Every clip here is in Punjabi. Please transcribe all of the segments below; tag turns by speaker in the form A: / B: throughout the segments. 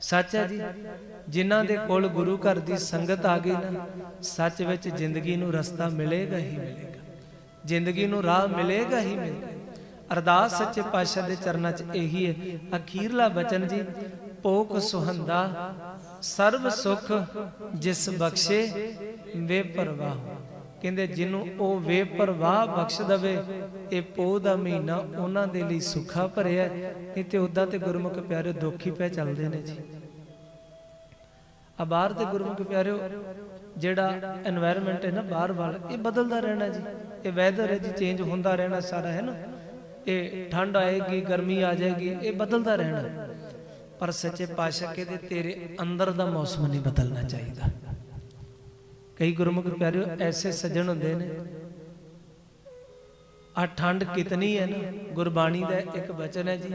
A: ਸੱਚ ਹੈ ਜੀ, ਜਿਨ੍ਹਾਂ ਦੇ ਕੋਲ ਗੁਰੂ ਘਰ ਦੀ ਸੰਗਤ ਆ ਗਈ ਨਾ, ਸੱਚ ਵਿੱਚ ਜ਼ਿੰਦਗੀ ਨੂੰ ਰਸਤਾ ਮਿਲੇਗਾ ਹੀ ਮਿਲੇਗਾ। ਜ਼ਿੰਦਗੀ ਨੂੰ ਰਾਹ ਮਿਲੇਗਾ ਹੀ ਮਿਲੇਗਾ। ਅਰਦਾਸ ਸੱਚੇ ਪਾਤਸ਼ਾਹ ਦੇ ਚਰਨਾਂ 'ਚ ਇਹੀ ਹੈ, ਅਖੀਰਲਾ ਬਚਨ ਜੀ ਪੋਕ ਸੁਹੰਦਾ ਸਰਬ ਸੁਖ ਜਿਸ ਬਖਸ਼ੇ, ਵੇ ਪਰਵਾਹ। ਕਹਿੰਦੇ ਜਿਹਨੂੰ ਉਹ ਵੇ ਬੇਪਰਵਾਹ ਬਖਸ਼ ਦਵੇ, ਇਹ ਪੋਹ ਦਾ ਮਹੀਨਾ ਉਹਨਾਂ ਦੇ ਲਈ ਸੁੱਖਾ ਭਰਿਆ ਨਹੀਂ ਤੇ ਉਦਾਂ ਤੇ ਗੁਰਮੁਖ ਪਿਆਰੇ ਦੁੱਖੀ ਪੈ ਚੱਲਦੇ ਨੇ ਜੀ। ਆ ਬਾਹਰ ਤੇ ਗੁਰਮੁਖ ਪਿਆਰਿਓ, ਜਿਹੜਾ এনवायरमेंट ਹੈ ਨਾ ਬਾਹਰ ਵਾਲ, ਇਹ ਬਦਲਦਾ ਰਹਿਣਾ ਜੀ। ਇਹ ਵੈਦਰ ਹੈ ਜੀ ਚੇਂਜ ਹੁੰਦਾ ਰਹਿਣਾ ਸਾਰਾ, ਹੈ ਨਾ? ਇਹ ਠੰਡ ਆਏਗੀ, ਗਰਮੀ ਆ ਜਾਏਗੀ, ਇਹ ਬਦਲਦਾ ਰਹਿਣਾ। ਪਰ ਸੱਚੇ ਪਾਤਸ਼ਾਹ ਕਹਿੰਦੇ ਤੇਰੇ ਅੰਦਰ ਦਾ ਮੌਸਮ ਨਹੀਂ ਬਦਲਣਾ ਚਾਹੀਦਾ। ਕਈ ਗੁਰਮੁਖ ਪਿਆਰਿਓ, ਐਸੇ ਸੱਜਣ ਹੁੰਦੇ ਨੇ। ਆ ਠੰਡ ਕਿਤਨੀ ਹੈ ਨਾ, ਗੁਰਬਾਣੀ ਦਾ ਇੱਕ ਬਚਨ ਹੈ ਜੀ।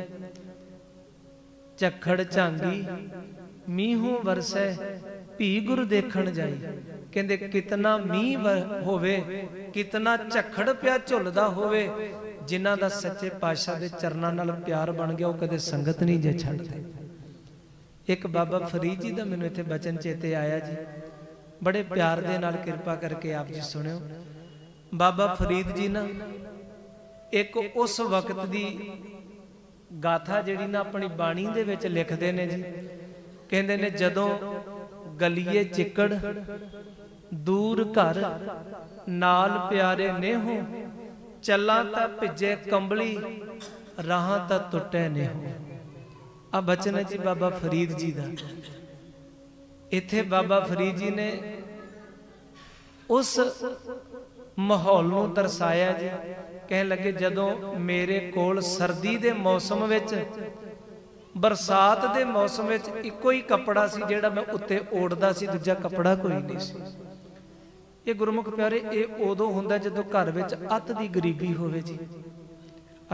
A: ਝੱਖੜ ਝਾਂਗੀ, ਮੀਂਹੋਂ ਵਰਸੈ, ਭੀ ਗੁਰ ਦੇਖਣ ਜਾਈ। ਕਹਿੰਦੇ, ਕਿਤਨਾ ਮੀਂਹ ਹੋਵੇ, ਕਿਤਨਾ ਝੱਖੜ ਪਿਆ ਝੁੱਲਦਾ ਹੋਵੇ, ਜਿਨ੍ਹਾਂ ਦਾ ਸੱਚੇ ਪਾਤਸ਼ਾਹ ਦੇ ਚਰਨਾਂ ਨਾਲ ਪਿਆਰ ਬਣ ਗਿਆ, ਉਹ ਕਦੇ ਸੰਗਤ ਨਹੀਂ ਜੇ ਛੱਡਦੇ। ਇੱਕ ਬਾਬਾ ਫਰੀਦ ਜੀ ਦਾ ਮੈਨੂੰ ਇੱਥੇ ਬਚਨ ਚੇਤੇ ਆਇਆ ਜੀ। ਬੜੇ ਪਿਆਰ ਦੇ ਨਾਲ ਕਿਰਪਾ ਕਰਕੇ ਆਪ ਜੀ ਸੁਣਿਓ। ਬਾਬਾ ਫਰੀਦ ਜੀ ਨਾ ਇੱਕ ਉਸ ਵਕਤ ਦੀ ਗਾਥਾ ਜਿਹੜੀ ਨਾ ਆਪਣੀ ਬਾਣੀ ਦੇ ਵਿੱਚ ਲਿਖਦੇ ਨੇ ਜੀ। ਕਹਿੰਦੇ ਨੇ ਜਦੋਂ ਗਲੀਏ ਚਿੱਕੜ ਦੂਰ ਘਰ ਨਾਲ ਪਿਆਰੇ ਨੇਹੋ ਚੱਲਾਂ ਤਾਂ ਭਿੱਜੇ ਕੰਬਲੀ ਰਾਹਾਂ ਤਾਂ ਟੁੱਟੇ ਨੇਹੋ। ਆ ਬਚਨ ਹੈ ਜੀ ਬਾਬਾ ਫਰੀਦ ਜੀ ਦਾ। ਇੱਥੇ ਬਾਬਾ ਫਰੀਦ ਜੀ ਨੇ ਉਸ ਮਾਹੌਲ ਨੂੰ ਦਰਸਾਇਆ ਜੀ। ਕਹਿਣ ਲੱਗੇ, ਜਦੋਂ ਮੇਰੇ ਕੋਲ ਸਰਦੀ ਦੇ ਮੌਸਮ ਵਿੱਚ, ਬਰਸਾਤ ਦੇ ਮੌਸਮ ਵਿੱਚ ਇੱਕੋ ਹੀ ਕੱਪੜਾ ਸੀ ਜਿਹੜਾ ਮੈਂ ਉੱਤੇ ਓੜਦਾ ਸੀ, ਦੂਜਾ ਕੱਪੜਾ ਕੋਈ ਨਹੀਂ ਸੀ। ਇਹ ਗੁਰਮੁਖ ਪਿਆਰੇ, ਇਹ ਉਦੋਂ ਹੁੰਦਾ ਜਦੋਂ ਘਰ ਵਿੱਚ ਅੱਤ ਦੀ ਗਰੀਬੀ ਹੋਵੇ ਜੀ।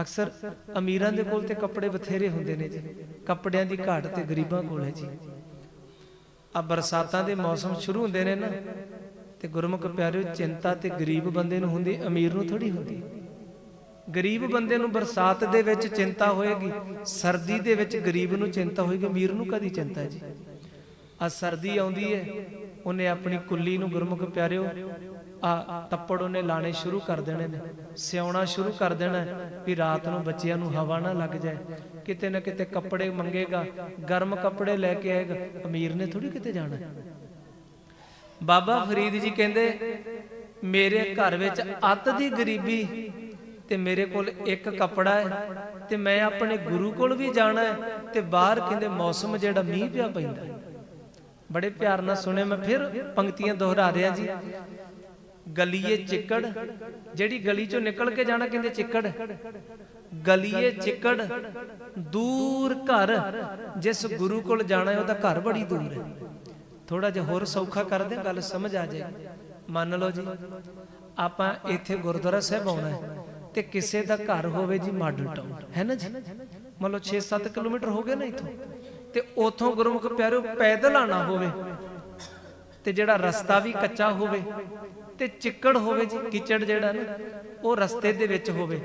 A: ਅਕਸਰ ਅਮੀਰਾਂ ਦੇ ਕੋਲ ਤੇ ਕੱਪੜੇ ਬਥੇਰੇ ਹੁੰਦੇ ਨੇ ਜੀ। ਕੱਪੜਿਆਂ ਦੀ ਘਾਟ ਤੇ ਗਰੀਬਾਂ ਕੋਲ ਹੈ ਜੀ। ਆ ਬਰਸਾਤਾਂ ਦੇ ਮੌਸਮ ਸ਼ੁਰੂ ਹੁੰਦੇ ਨੇ ਨਾ, ਤੇ ਗੁਰਮੁਖ ਪਿਆਰਿਓ, ਚਿੰਤਾ ਤੇ ਗਰੀਬ ਬੰਦੇ ਨੂੰ ਹੁੰਦੀ, ਅਮੀਰ ਨੂੰ ਥੋੜੀ ਹੁੰਦੀ। ਗਰੀਬ ਬੰਦੇ ਨੂੰ ਬਰਸਾਤ ਦੇ ਵਿੱਚ ਚਿੰਤਾ ਹੋਏਗੀ, ਸਰਦੀ ਦੇ ਵਿੱਚ ਗਰੀਬ ਨੂੰ ਚਿੰਤਾ ਹੋਏਗੀ, ਅਮੀਰ ਨੂੰ ਕਦੀ ਚਿੰਤਾ ਜੀ? ਆ ਸਰਦੀ ਆਉਂਦੀ ਹੈ ਉਹਨੇ ਆਪਣੀ ਕੁੱਲੀ ਨੂੰ ਗੁਰਮੁਖ ਪਿਆਰਿਓ ਆ ਤੱਪੜ ਉਹਨੇ ਲਾਣੇ ਸ਼ੁਰੂ ਕਰ ਦੇਣੇ ਨੇ, ਸਿਉਣਾ ਸ਼ੁਰੂ ਕਰ ਦੇਣਾ ਵੀ ਰਾਤ ਨੂੰ ਬੱਚਿਆਂ ਨੂੰ ਹਵਾ ਨਾ ਲੱਗ ਜਾਏ। ਕਿਤੇ ਨਾ ਕਿਤੇ ਕੱਪੜੇ ਮੰਗੇਗਾ, ਗਰਮ ਕੱਪੜੇ ਲੈ ਕੇ ਆਏਗਾ। ਅਮੀਰ ਨੇ ਥੋੜੀ ਕਿਤੇ ਜਾਣਾ ਬਾਬਾ ਫਰੀਦ ਜੀ ਕਹਿੰਦੇ, ਮੇਰੇ ਘਰ ਵਿੱਚ ਅੱਤ ਦੀ ਗਰੀਬੀ ਤੇ ਮੇਰੇ ਕੋਲ ਇੱਕ ਕੱਪੜਾ ਹੈ ਤੇ ਮੈਂ ਆਪਣੇ ਗੁਰੂ ਕੋਲ ਵੀ ਜਾਣਾ ਹੈ ਤੇ ਬਾਹਰ ਕਹਿੰਦੇ ਮੌਸਮ ਜਿਹੜਾ ਮੀਂਹ ਪਿਆ ਪੈਂਦਾ ਬੜੇ ਪਿਆਰ ਨਾਲ ਸੁਣੇ ਮੈਂ, ਫਿਰ ਪੰਕਤੀਆਂ ਦੁਹਰਾ ਰਿਹਾ ਜੀ। ਗਲੀਏ ਚਿੱਕੜ ਜਿਹੜੀ ਗਲੀ ਚੋਂ ਨਿਕਲ ਕੇ ਜਾਣਾ ਕਹਿੰਦੇ ਚਿੱਕੜ। ਗਲੀਏ ਚਿੱਕੜ ਦੂਰ ਘਰ ਜਿਸ ਗੁਰੂ ਕੋਲ ਜਾਣਾ ਹੈ ਉਹਦਾ ਘਰ ਬੜੀ ਦੂਰ ਹੈ। ਥੋੜਾ ਜਿਹਾ ਹੋਰ ਸੌਖਾ ਕਰਦੇ ਹਾਂ, ਗੱਲ ਸਮਝ ਆ ਜਾਏਗੀ। ਮੰਨ ਲਓ ਜੀ ਆਪਾਂ ਇੱਥੇ ਗੁਰਦੁਆਰਾ ਸਾਹਿਬ ਆਉਣਾ ਹੈ ਤੇ ਕਿਸੇ ਦਾ ਘਰ ਹੋਵੇ ਜੀ ਮਾਡਲ ਟਾਊਨ ਹੈ ਨਾ ਜੀ? ਮੰਨ ਲਓ 6-7 ਕਿਲੋਮੀਟਰ ਹੋ ਗਏ ਨਾ ਇੱਥੋਂ ਤੇ ਉਥੋਂ ਗੁਰਮੁਖ ਪਿਆਰਿਓ ਪੈਦਲ ਆਣਾ ਹੋਵੇ ਤੇ ਜਿਹੜਾ ਰਸਤਾ ਵੀ ਕੱਚਾ ਹੋਵੇ ਤੇ ਚਿੱਕੜ ਹੋਵੇ ਜੀ ਕਿਚੜ ਜਿਹੜਾ ਨਾ, ਉਹ ਰਸਤੇ ਦੇ ਵਿੱਚ ਹੋਵੇ।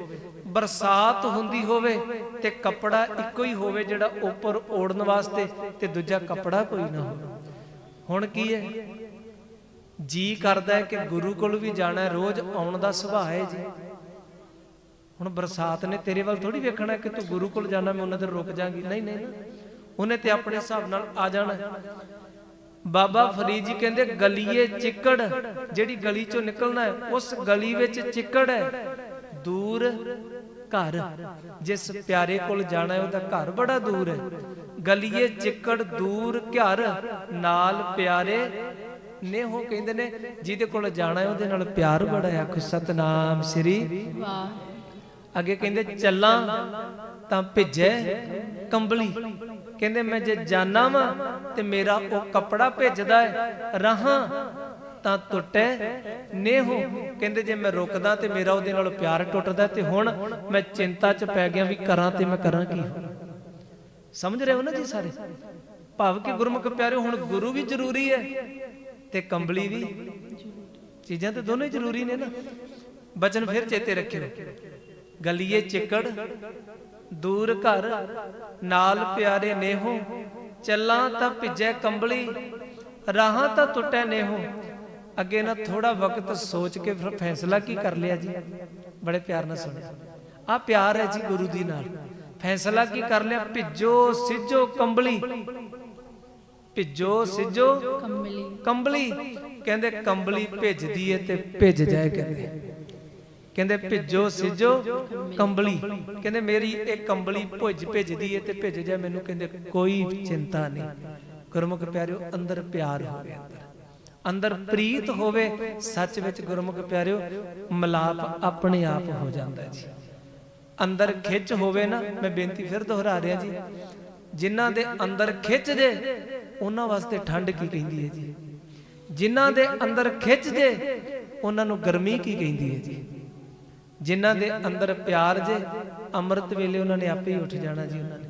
A: ਬਰਸਾਤ ਹੁੰਦੀ ਹੋਵੇ ਤੇ ਕੱਪੜਾ ਇੱਕੋ ਹੀ ਹੋਵੇ ਜਿਹੜਾ ਉੱਪਰ ਓੜਨ ਵਾਸਤੇ ਤੇ ਦੂਜਾ ਕੱਪੜਾ ਕੋਈ ਨਾ ਹੋਵੇ। ਹੁਣ ਕੀ ਹੈ? ਜੀ ਕਰਦਾ ਹੈ ਕਿ ਗੁਰੂ ਕੋਲ ਵੀ ਜਾਣਾ ਰੋਜ਼ ਆਉਣ ਦਾ ਸੁਭਾਅ ਹੈ ਜੀ। ਹੁਣ ਬਰਸਾਤ ਨੇ ਤੇਰੇ ਵੱਲ ਥੋੜੀ ਵੇਖਣਾ ਕਿ ਤੂੰ ਗੁਰੂ ਕੋਲ ਜਾਣਾ, ਮੈਂ ਉਹਨਾਂ ਦੇ ਰੁਕ ਜਾਾਂਗੀ। ਨਹੀਂ ਨਹੀਂ, ਉਹਨੇ ਤੇ ਆਪਣੇ ਹਿਸਾਬ ਨਾਲ ਆ ਜਾਣਾ। ਬਾਬਾ ਫਰੀਦ ਜੀ ਕਹਿੰਦੇ ਗਲੀਏ ਚਿੱਕੜ ਜਿਹੜੀ ਗਲੀ ਚੋਂ ਨਿਕਲਣਾ ਹੈ ਉਸ ਗਲੀ ਵਿੱਚ ਚਿੱਕੜ ਹੈ। ਦੂਰ ਘਰ ਜਿਸ ਪਿਆਰੇ ਕੋਲ ਜਾਣਾ ਹੈ ਉਹਦਾ ਘਰ ਬੜਾ ਦੂਰ ਹੈ। ਗਲੀਏ ਚਿੱਕੜ ਦੂਰ ਘਰ ਨਾਲ ਪਿਆਰੇ ਨੇ ਉਹ ਕਹਿੰਦੇ ਨੇ ਜਿਹਦੇ ਕੋਲ ਜਾਣਾ ਹੈ ਉਹਦੇ ਨਾਲ ਪਿਆਰ ਬੜਾ ਹੈ। ਆਖੋ ਸਤਨਾਮ ਸ੍ਰੀ
B: ਵਾਹ।
A: ਅੱਗੇ ਕਹਿੰਦੇ ਚੱਲਾਂ ਤਾਂ ਭਿੱਜੇ ਕੰਬਲੀ। ਕਹਿੰਦੇ ਮੈਂ ਜੇ ਜਾਣਾ ਵਾਂ ਤੇ ਮੇਰਾ ਉਹ ਕੱਪੜਾ ਭਿੱਜਦਾ ਹੈ, ਰਹਾਂ ਤਾਂ ਟੁੱਟੇ ਨੇਹੋ ਕਹਿੰਦੇ ਜੇ ਮੈਂ ਰੁਕਦਾ ਤੇ ਮੇਰਾ ਉਹਦੇ ਨਾਲ ਪਿਆਰ ਟੁੱਟਦਾ ਤੇ ਹੁਣ ਮੈਂ ਚਿੰਤਾ 'ਚ ਪੈ ਗਿਆ ਵੀ ਕਰਾਂ ਤੇ ਮੈਂ ਕਰਾਂ ਕੀ। ਸਮਝ ਰਹੇ ਹੋ ਨਾ ਜੀ ਸਾਰੇ? ਭਾਵ ਕਿ ਗੁਰਮੁਖ ਪਿਆਰੇ ਹੁਣ ਗੁਰੂ ਵੀ ਜ਼ਰੂਰੀ ਹੈ ਤੇ ਕੰਬਲੀ ਵੀ। ਚੀਜ਼ਾਂ ਤੇ ਦੋਨੇ ਜ਼ਰੂਰੀ ਨੇ ਨਾ। ਬਚਨ ਫਿਰ ਚੇਤੇ ਰੱਖਿਓ। ਗਲੀਏ ਚਿੱਕੜ ਦੂਰ ਘਰ ਨਾਲ ਪਿਆਰੇ ਨੇਹੋ ਚੱਲਾਂ ਤਾਂ ਭਿੱਜੈ ਕੰਬਲੀ ਰਾਹਾਂ ਤਾਂ ਟੁੱਟੈ ਨੇਹੋ। ਅੱਗੇ ਨਾ ਥੋੜਾ ਵਕਤ ਸੋਚ ਕੇ ਫਿਰ ਫੈਸਲਾ ਕੀ ਕਰ ਲਿਆ ਜੀ? ਬੜੇ ਪਿਆਰ ਨਾਲ ਸੁਣਿਆ। ਆ ਪਿਆਰ ਹੈ ਜੀ ਗੁਰੂ ਦੀ ਨਾਲ। ਫੈਸਲਾ ਕੀ ਕਰ ਲਿਆ? ਭਿੱਜੋ ਸਿੱਜੋ ਕੰਬਲੀ। ਭਿੱਜੋ ਸਿੱਜੋ
B: ਕੰਬਲੀ।
A: ਕੰਬਲੀ। ਕਹਿੰਦੇ ਕੰਬਲੀ ਭਿੱਜਦੀ ਏ ਤੇ ਭਿੱਜ ਜਾਏ ਕਹਿੰਦੇ। ਕਹਿੰਦੇ ਭਿੱਜੋ ਸਿੱਜੋ ਕੰਬਲੀ। ਕਹਿੰਦੇ ਮੇਰੀ ਇਹ ਕੰਬਲੀ ਭੁੱਜ ਭਿੱਜਦੀ ਏ ਤੇ ਭਿੱਜ ਜਾਏ ਮੈਨੂੰ ਕਹਿੰਦੇ ਕੋਈ ਚਿੰਤਾ ਨਹੀਂ। ਗੁਰਮੁਖ ਪਿਆਰਿਓ ਅੰਦਰ ਪਿਆਰ ਹੋਵੇ। ਅੰਦਰ ਅੰਦਰ ਪ੍ਰੀਤ ਹੋਵੇ ਸੱਚ ਵਿੱਚ ਗੁਰਮੁਖ ਪਿਆਰਿਓ ਮਲਾਪ ਆਪਣੇ ਆਪ ਹੋ ਜਾਂਦਾ ਜੀ। ਅੰਦਰ ਖਿੱਚ ਹੋਵੇ ਨਾ ਮੈਂ ਬੇਨਤੀ ਫਿਰ ਦੁਹਰਾ ਰਿਹਾ ਜੀ। ਜਿਨ੍ਹਾਂ ਦੇ ਅੰਦਰ ਖਿੱਚ ਜੇ ਉਹਨਾਂ ਵਾਸਤੇ ਠੰਡ ਕੀ ਕਹਿੰਦੀ ਹੈ ਜੀ? ਜਿਨ੍ਹਾਂ ਦੇ ਅੰਦਰ ਖਿੱਚ ਜੇ ਉਹਨਾਂ ਨੂੰ ਗਰਮੀ ਕੀ ਕਹਿੰਦੀ ਹੈ ਜੀ? ਜਿਨ੍ਹਾਂ ਦੇ ਅੰਦਰ ਪਿਆਰ ਜੇ, ਅੰਮ੍ਰਿਤ ਵੇਲੇ ਉਹਨਾਂ ਨੇ ਆਪੇ ਹੀ ਉੱਠ ਜਾਣਾ ਜੀ ਉਹਨਾਂ ਨੇ।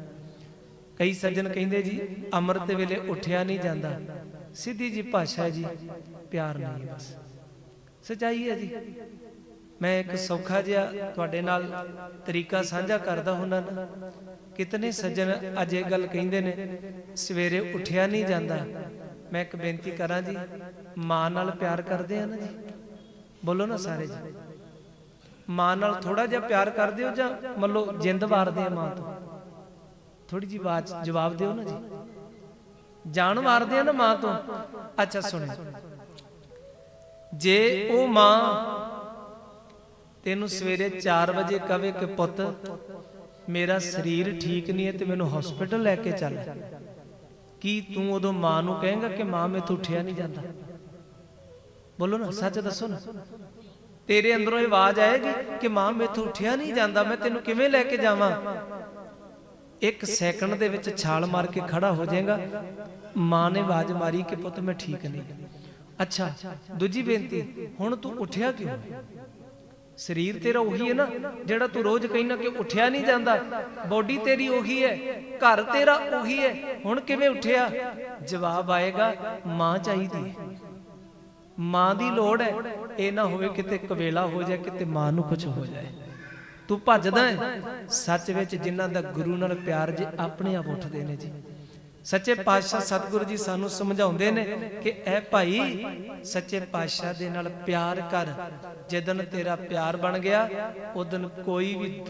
A: ਕਈ ਸੱਜਣ ਕਹਿੰਦੇ ਜੀ, ਅੰਮ੍ਰਿਤ ਵੇਲੇ ਉੱਠਿਆ ਨਹੀਂ ਜਾਂਦਾ। ਸਿੱਧੀ ਜੀ ਭਾਸ਼ਾ ਜੀ, ਪਿਆਰ ਨਹੀਂ ਬਸ। ਸਚਾਈ ਹੈ ਜੀ। ਮੈਂ ਇੱਕ ਸੌਖਾ ਜਿਹਾ ਤੁਹਾਡੇ ਨਾਲ ਤਰੀਕਾ ਸਾਂਝਾ ਕਰਦਾ ਹੁੰਨਾ ਨਾ। ਕਿਤਨੇ ਸੱਜਣ ਅੱਜ ਇਹ ਗੱਲ ਕਹਿੰਦੇ ਨੇ, ਸਵੇਰੇ ਉੱਠਿਆ ਨਹੀਂ ਜਾਂਦਾ। ਮੈਂ ਇੱਕ ਬੇਨਤੀ ਕਰਾਂ ਜੀ, ਮਾਂ ਨਾਲ ਪਿਆਰ ਕਰਦੇ ਆ ਨਾ ਜੀ। ਬੋਲੋ ਨਾ ਸਾਰੇ ਜੀ। ਮਾਂ ਨਾਲ ਥੋੜਾ ਜਿਹਾ ਪਿਆਰ ਕਰਦੇ ਹੋ ਜਾਂ ਮੰਨ ਜਿੰਦ ਵਾਰਦੇ ਆ ਮਾਂ ਤੋਂ? ਥੋੜੀ ਜੀ ਬਾਤ ਜਵਾਬ ਦਿਓ ਨਾ ਜੀ। ਜਾਨ ਮਾਰਦੇ ਆ ਨਾ ਮਾਂ ਤੋਂ? ਅੱਛਾ, ਸੁਣੋ। ਜੇ ਉਹ ਮਾਂ ਤੈਨੂੰ ਸਵੇਰੇ 4 ਵਜੇ ਕਵੇ ਕਿ ਪੁੱਤ, ਮੇਰਾ ਸਰੀਰ ਠੀਕ ਨਹੀਂ ਹੈ ਤੇ ਮੈਨੂੰ ਹਸਪੀਟਲ ਲੈ ਕੇ ਚੱਲ। ਕੀ ਤੂੰ ਉਦੋਂ ਮਾਂ ਨੂੰ ਕਹੇਂਗਾ ਕਿ ਮਾਂ ਮੈਥੋਂ ਉੱਠਿਆ ਨਹੀਂ ਜਾਂਦਾ? ਬੋਲੋ ਨਾ, ਸੱਚ ਦੱਸੋ ਨਾ। ਤੇਰੇ ਅੰਦਰੋਂ ਇਹ ਆਵਾਜ਼ ਆਏਗੀ ਕਿ ਮਾਂ, ਮੈਥੋਂ ਉੱਠਿਆ ਨਹੀਂ ਜਾਂਦਾ, ਮੈਂ ਤੈਨੂੰ ਕਿਵੇਂ ਲੈ ਕੇ ਜਾਵਾਂ? ਇੱਕ ਸੈਕਿੰਡ ਦੇ ਵਿੱਚ ਛਾਲ ਮਾਰ ਕੇ ਖੜਾ ਹੋ ਜਾਏਗਾ। ਮਾਂ ਨੇ ਆਵਾਜ਼ ਮਾਰੀ ਕਿ ਪੁੱਤ, ਮੈਂ ਠੀਕ ਨਹੀਂ। ਅੱਛਾ, ਦੂਜੀ ਬੇਨਤੀ, ਹੁਣ ਤੂੰ ਉੱਠਿਆ ਕਿਉਂ? ਸਰੀਰ ਤੇਰਾ ਉਹੀ ਹੈ ਨਾ, ਜਿਹੜਾ ਤੂੰ ਰੋਜ਼ ਕਹਿਣਾ ਕਿ ਉੱਠਿਆ ਨਹੀਂ ਜਾਂਦਾ। ਬੋਡੀ ਤੇਰੀ ਉਹੀ ਹੈ, ਘਰ ਤੇਰਾ ਉਹੀ ਹੈ। ਹੁਣ ਕਿਵੇਂ ਉੱਠਿਆ? ਜਵਾਬ ਆਏਗਾ, ਮਾਂ ਚਾਹੀਦੀ ਹੈ। ਮਾਂ ਦੀ ਲੋੜ ਹੈ। ਇਹ ਨਾ ਹੋਵੇ ਕਿਤੇ ਕਵੇਲਾ ਹੋ ਜਾਏ, ਕਿਤੇ ਮਾਂ ਨੂੰ ਕੁਝ ਹੋ ਜਾਏ। ਤੂੰ ਭੱਜਦਾ ਹੈ। ਸੱਚ ਵਿੱਚ ਜਿਨ੍ਹਾਂ ਦਾ ਗੁਰੂ ਨਾਲ ਪਿਆਰ ਜੇ, ਆਪਣੇ ਆਪ ਉੱਠਦੇ ਨੇ ਜੀ। ਸੱਚੇ ਪਾਤਸ਼ਾਹ ਸਤਿਗੁਰੂ ਜੀ ਸਾਨੂੰ ਸਮਝਾਉਂਦੇ ਨੇ ਕਿ ਐ ਭਾਈ, ਸੱਚੇ ਪਾਤਸ਼ਾਹ ਦੇ ਨਾਲ ਪਿਆਰ ਕਰ। ਜਦੋਂ ਤੇਰਾ ਪਿਆਰ ਬਣ ਗਿਆ, ਉਦੋਂ ਕੋਈ ਵੀ ਦੁਨ-